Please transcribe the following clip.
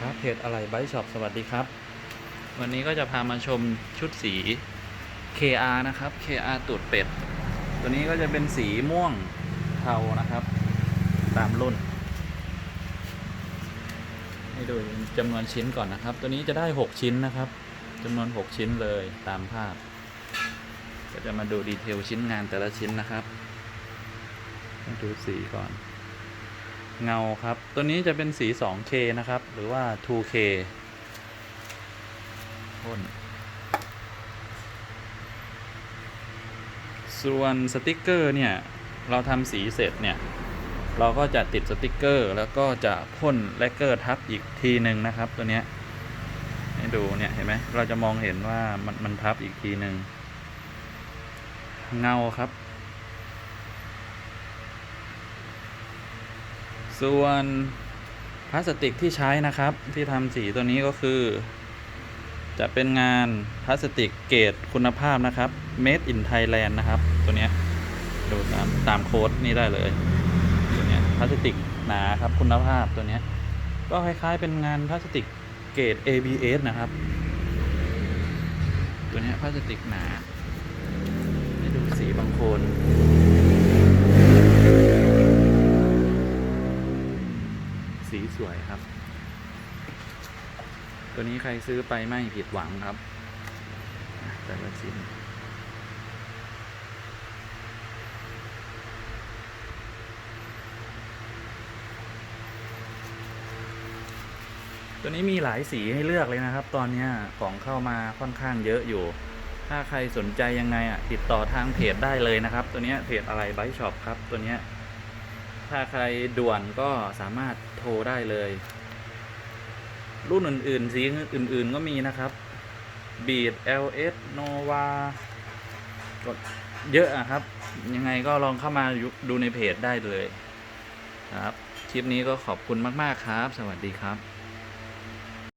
ครับเพจอะไรไบช็อปสวัสดีครับ วันนี้ก็จะพามาชมชุดสี KR นะครับ KR ตูดเป็ด ตัวนี้ก็จะเป็นสีม่วงเทานะครับ ตามรุ่น ให้ดูจำนวนชิ้นก่อนนะครับ ตัวนี้จะได้ 6 ชิ้นนะครับจำนวน 6 ชิ้นเลยตามภาพ ก็จะมาดูดีเทลชิ้นงานแต่ละชิ้นนะครับให้ดูสีก่อน เงาครับ ตัวนี้จะเป็นสี 2K นะครับ หรือว่า 2K พ่นส่วนสติกเกอร์เนี่ย เราทำสีเสร็จเนี่ย เราก็จะติดสติกเกอร์ แล้วก็จะพ่นแลกเกอร์ทับอีกทีหนึ่งนะครับ ตัวเนี้ยให้ดูเนี่ยเห็นไหมเราจะมองเห็นว่ามันมันทับอีกทีหนึ่งเงาครับ ส่วนพลาสติกที่ใช้นะครับที่ทำสีตัวนี้ก็คือ จะเป็นงานพลาสติกเกรดคุณภาพนะครับ made in Thailand นะครับ ตัวนี้ดูตามตามโค้ดนี่ได้เลยตัวนี้พลาสติกหนาครับคุณภาพตัวนี้ก็คล้ายๆเป็นงานพลาสติกเกรด ABS นะครับ ตัวนี้พลาสติกหนาให้ดูสีบางโคน สวยครับ ตัวนี้ใครซื้อไปไม่ผิดหวังครับ แต่ละชิ้นตัวนี้มีหลายสีให้เลือกเลยนะครับ ตอนนี้ของเข้ามาค่อนข้างเยอะอยู่ ถ้าใครสนใจยังไงอะติดต่อทางเพจได้เลยนะครับ ตัวนี้เพจอะไรไบช็อปครับ ตัวนี้ ถ้าใครด่วนก็สามารถโทรได้เลย รุ่นอื่น ๆ สีอื่น ๆ ก็มีนะครับ Beat LS Nova ก็เยอะอะครับ ยังไงก็ลองเข้ามาดูในเพจได้เลย ครับ คลิปนี้ก็ขอบคุณมาก ๆ ครับ สวัสดีครับ